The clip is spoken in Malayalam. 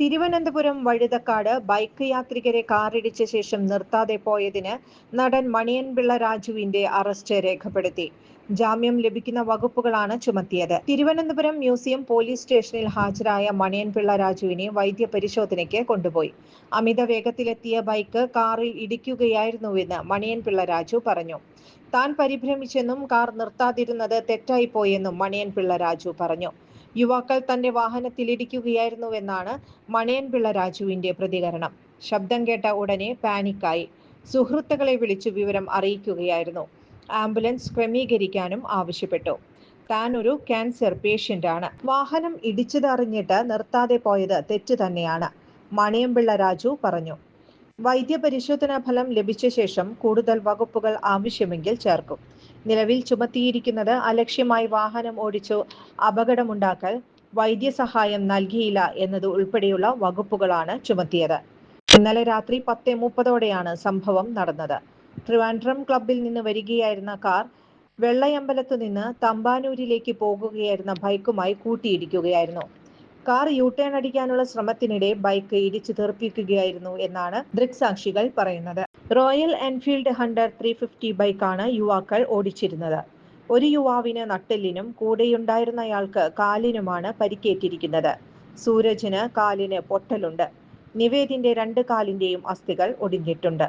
തിരുവനന്തപുരം വഴുതക്കാട് ബൈക്ക് യാത്രികരെ കാറിടിച്ച ശേഷം നിർത്താതെ പോയതിന് നടൻ മണിയൻപിള്ള രാജുവിന്റെ അറസ്റ്റ് രേഖപ്പെടുത്തി. ജാമ്യം ലഭിക്കുന്ന വകുപ്പുകളാണ് ചുമത്തിയത്. തിരുവനന്തപുരം മ്യൂസിയം പോലീസ് സ്റ്റേഷനിൽ ഹാജരായ മണിയൻപിള്ള രാജുവിനെ വൈദ്യപരിശോധനയ്ക്ക് കൊണ്ടുപോയി. അമിത വേഗത്തിലെത്തിയ ബൈക്ക് കാറിൽ ഇടിക്കുകയായിരുന്നുവെന്ന് മണിയൻപിള്ള രാജു പറഞ്ഞു. താൻ പരിഭ്രമിച്ചെന്നും കാർ നിർത്താതിരുന്നത് തെറ്റായിപ്പോയെന്നും മണിയൻപിള്ള രാജു പറഞ്ഞു. യുവാക്കൾ തന്റെ മണയൻപിള്ള മണിയൻപിള്ള രാജുവിന്റെ പ്രതികരണം. ശബ്ദം കേട്ട ഉടനെ പാനിക്കായി. സുഹൃത്തുക്കളെ വിളിച്ചു വിവരം അറിയിക്കുകയായിരുന്നു. ആംബുലൻസ് ക്രമീകരിക്കാനും ആവശ്യപ്പെട്ടു. താൻ ഒരു ക്യാൻസർ പേഷ്യന്റാണ് വാഹനം ഇടിച്ചതറിഞ്ഞിട്ട് നിർത്താതെ പോയത് തെറ്റു തന്നെയാണ് മണിയമ്പിള്ള രാജു പറഞ്ഞു. വൈദ്യപരിശോധനാ ഫലം ലഭിച്ച ശേഷം കൂടുതൽ വകുപ്പുകൾ ആവശ്യമെങ്കിൽ ചേർക്കും. നിലവിൽ ചുമത്തിയിരിക്കുന്നത് അലക്ഷ്യമായി വാഹനം ഓടിച്ചു അപകടമുണ്ടാക്കൽ വൈദ്യസഹായം നൽകിയില്ല എന്നത് ഉൾപ്പെടെയുള്ള വകുപ്പുകളാണ് ചുമത്തിയത്. ഇന്നലെ രാത്രി പത്ത് മുപ്പതോടെയാണ് സംഭവം നടന്നത്. ട്രിവാൻഡ്രം ക്ലബിൽ നിന്ന് വരികയായിരുന്ന കാർ വെള്ളയമ്പലത്തു നിന്ന് തമ്പാനൂരിലേക്ക് പോകുകയായിരുന്ന ബൈക്കുമായി കൂട്ടിയിടിക്കുകയായിരുന്നു. കാർ യൂട്ടേൺ ടേൺ അടിക്കാനുള്ള ശ്രമത്തിനിടെ ബൈക്ക് ഇടിച്ചു തെറിപ്പിക്കുകയായിരുന്നു എന്നാണ് ദൃക്സാക്ഷികൾ പറയുന്നത്. Royal Enfield Hunter three fifty ബൈക്കാണ് യുവാക്കൾ ഓടിച്ചിരുന്നത്. ഒരു യുവാവിന് നട്ടെല്ലിനും കൂടെയുണ്ടായിരുന്നയാൾക്ക് കാലിനുമാണ് പരിക്കേറ്റിരിക്കുന്നത്. സൂരജിന് കാലിന് പൊട്ടലുണ്ട്. നിവേദിന്റെ രണ്ട് കാലിന്റെയും അസ്ഥികൾ ഒടിഞ്ഞിട്ടുണ്ട്.